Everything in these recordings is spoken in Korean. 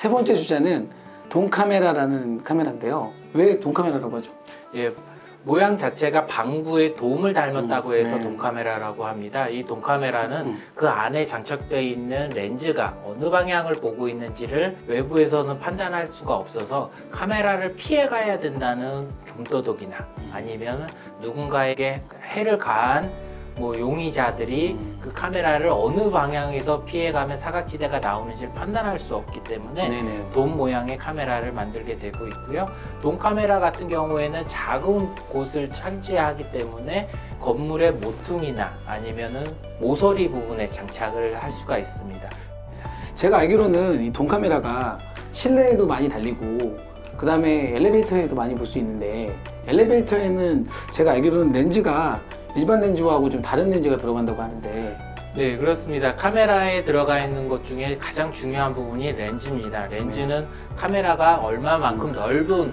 세 번째 주제는 돈카메라라는 카메라인데요. 왜 돈카메라라고 하죠? 예, 모양 자체가 방구에 도움을 닮았다고 음, 해서 네. 돈카메라라고 합니다. 이 돈카메라는 음, 음. 그 안에 장착되어 있는 렌즈가 어느 방향을 보고 있는지를 외부에서는 판단할 수가 없어서 카메라를 피해 가야 된다는 좀도둑이나 아니면 누군가에게 해를 가한 뭐 용의자들이 음. 그 카메라를 어느 방향에서 피해가면 사각지대가 나오는지를 판단할 수 없기 때문에 네네. 돔 모양의 카메라를 만들게 되고 있고요. 돔 카메라 같은 경우에는 작은 곳을 차지하기 때문에 건물의 모퉁이나 아니면은 모서리 부분에 장착을 할 수가 있습니다. 제가 알기로는 이 돈카메라가 실내에도 많이 달리고 그 다음에 엘리베이터에도 많이 볼 수 있는데 엘리베이터에는 제가 알기로는 렌즈가 일반 렌즈하고 좀 다른 렌즈가 들어간다고 하는데 네, 그렇습니다. 카메라에 들어가 있는 것 중에 가장 중요한 부분이 렌즈입니다. 렌즈는 카메라가 얼마만큼 넓은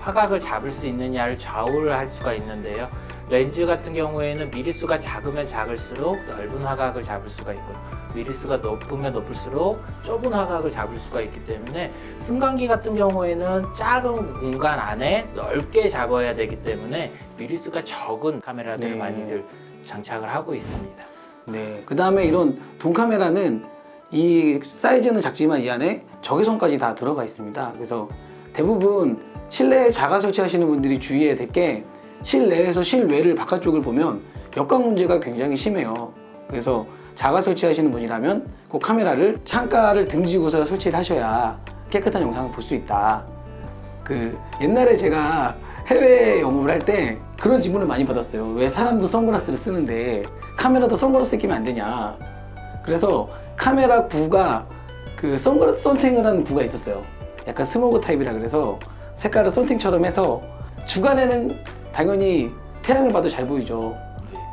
화각을 잡을 수 있느냐를 좌우를 할 수가 있는데요. 렌즈 같은 경우에는 미리수가 작으면 작을수록 넓은 화각을 잡을 수가 있고 미리수가 높으면 높을수록 좁은 화각을 잡을 수가 있기 때문에 승강기 같은 경우에는 작은 공간 안에 넓게 잡아야 되기 때문에 미리수가 적은 카메라들을 네. 많이들 장착을 하고 있습니다. 네. 그 다음에 이런 돈카메라는 이 사이즈는 작지만 이 안에 적외선까지 다 들어가 있습니다. 그래서 대부분 실내에 자가 설치하시는 분들이 주의해야 될게 실내에서 실외를 바깥쪽을 보면 역광 문제가 굉장히 심해요. 그래서 자가 설치하시는 분이라면 꼭 카메라를 창가를 등지고서 설치를 하셔야 깨끗한 영상을 볼 수 있다. 그 옛날에 제가 해외 영업을 할 때 그런 질문을 많이 받았어요. 왜 사람도 선글라스를 쓰는데 카메라도 선글라스 끼면 안 되냐. 그래서 카메라 구가 그 선글라스 썬팅을 하는 구가 있었어요. 약간 스모그 타입이라 그래서 색깔을 썬팅처럼 해서 주간에는 당연히 태양을 봐도 잘 보이죠.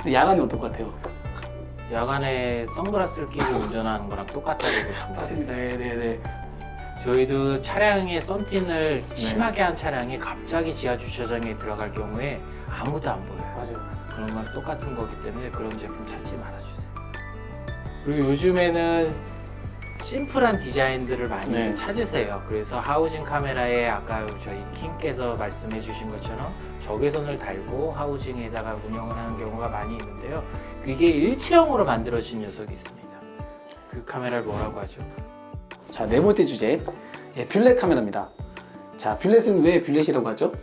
근데 야간에 어떨 것 같아요? 야간에 선글라스를 끼고 운전하는 거랑 똑같다고 보시면 되겠습니다. 네네네. 저희도 차량에 썬틴을 네. 심하게 한 차량이 갑자기 지하 주차장에 들어갈 경우에 아무도 안 보여요. 맞아요. 그런 거랑 똑같은 거기 때문에 그런 제품 찾지 말아주세요. 그리고 요즘에는 심플한 디자인들을 많이 네. 찾으세요. 그래서 하우징 카메라에 아까 저희 킴께서 말씀해 주신 것처럼 적외선을 달고 하우징에다가 운영을 하는 경우가 많이 있는데요. 그게 일체형으로 만들어진 녀석이 있습니다. 그 카메라를 뭐라고 하죠? 자, 네 번째 주제. 예, 뷰렛 카메라입니다. 자, 뷰렛은 왜 뷰렛이라고 하죠?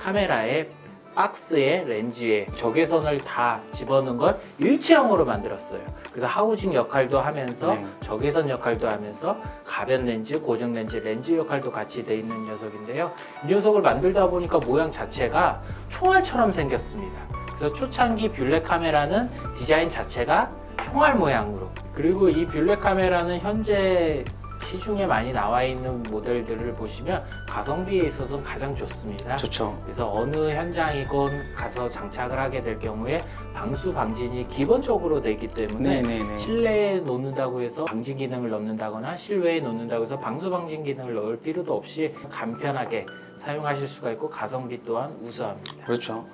카메라에 박스에 렌즈에 적외선을 다 집어넣은 걸 일체형으로 만들었어요. 그래서 하우징 역할도 하면서 네. 적외선 역할도 하면서 가변 렌즈, 고정 렌즈, 렌즈 역할도 같이 돼 있는 녀석인데요. 이 녀석을 만들다 보니까 모양 자체가 총알처럼 생겼습니다. 그래서 초창기 뷰렛 카메라는 디자인 자체가 총알 모양으로 그리고 이 뷰렛 카메라는 현재 시중에 많이 나와 있는 모델들을 보시면 가성비에 있어서 가장 좋습니다. 좋죠. 그래서 어느 현장이건 가서 장착을 하게 될 경우에 방수 방진이 기본적으로 되기 때문에 네네네. 실내에 놓는다고 해서 방진 기능을 넣는다거나 실외에 놓는다고 해서 방수 방진 기능을 넣을 필요도 없이 간편하게 사용하실 수가 있고 가성비 또한 우수합니다. 그렇죠.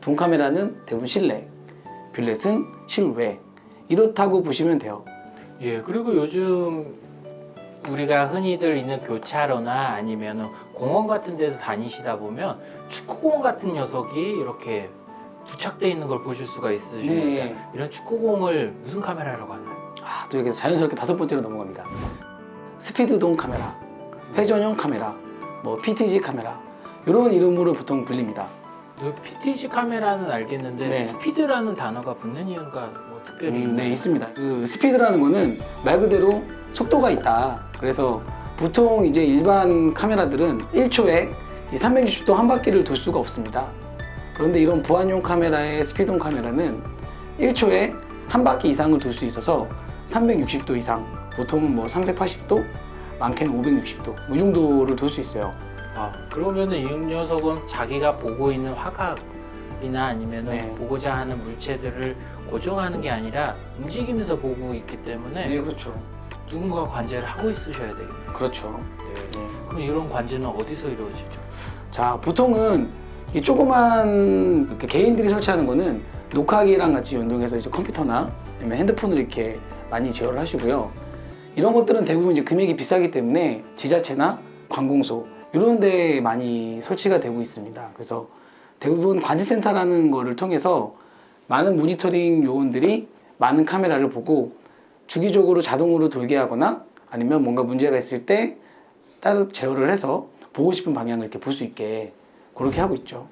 돈 카메라는 대부분 실내, 뷰렛은 실외. 이렇다고 보시면 돼요. 예, 그리고 요즘 우리가 흔히들 있는 교차로나 아니면 공원 같은 데도 다니시다 보면 축구공 같은 녀석이 이렇게 부착되어 있는 걸 보실 수가 있으십니다. 네. 이런 축구공을 무슨 카메라라고 하나요? 아, 또 이렇게 자연스럽게 다섯 번째로 넘어갑니다. 스피드돈 카메라, 회전형 카메라, 뭐 PTG 카메라 이런 이름으로 보통 불립니다. 그 PTG 카메라는 알겠는데 네. 스피드라는 단어가 붙는 이유가 뭐 특별히 음, 있나요? 네 있습니다. 그 스피드라는 거는 말 그대로 속도가 있다. 그래서 보통 이제 일반 카메라들은 1초에 360도 한 바퀴를 돌 수가 없습니다. 그런데 이런 보안용 카메라의 스피드온 카메라는 1초에 한 바퀴 이상을 돌 수 있어서 360도 이상, 보통은 뭐 380도, 많게는 560도 이 정도를 돌 수 있어요. 아, 그러면은 이 녀석은 자기가 보고 있는 화각 이나 아니면 은 네. 보고자 하는 물체들을 고정하는 게 아니라 움직이면서 보고 있기 때문에 그렇죠. 누군가 관제를 하고 있으셔야 되겠네요. 그렇죠. 네. 네. 그럼 이런 관제는 어디서 이루어지죠? 자, 보통은 이 조그만 이렇게 개인들이 설치하는 거는 녹화기랑 같이 연동해서 이제 컴퓨터나 아니면 핸드폰으로 이렇게 많이 제어를 하시고요. 이런 것들은 대부분 이제 금액이 비싸기 때문에 지자체나 관공서 이런 데 많이 설치가 되고 있습니다. 그래서 대부분 관제센터라는 거를 통해서 많은 모니터링 요원들이 많은 카메라를 보고 주기적으로 자동으로 돌게 하거나 아니면 뭔가 문제가 있을 때 따로 제어를 해서 보고 싶은 방향을 이렇게 볼 수 있게 그렇게 하고 있죠.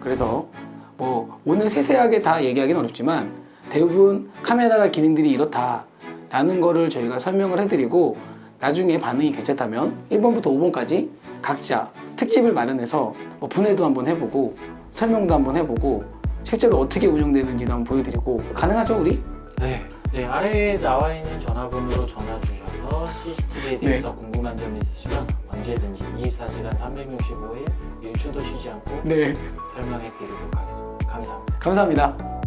그래서 뭐 오늘 세세하게 다 얘기하기는 어렵지만 대부분 카메라가 기능들이 이렇다라는 거를 저희가 설명을 해드리고 나중에 반응이 괜찮다면 1번부터 5번까지 각자 특집을 마련해서 뭐 분해도 한번 해보고 설명도 한번 해보고 실제로 어떻게 운영되는지도 한번 보여드리고 가능하죠 우리? 네. 네, 아래에 나와 있는 전화번호로 전화 주셔서 CCTV에 대해서 궁금한 점 있으시면 언제든지 24시간 365일 일초도 쉬지 않고 네 설명해 드리도록 하겠습니다. 감사합니다. 감사합니다.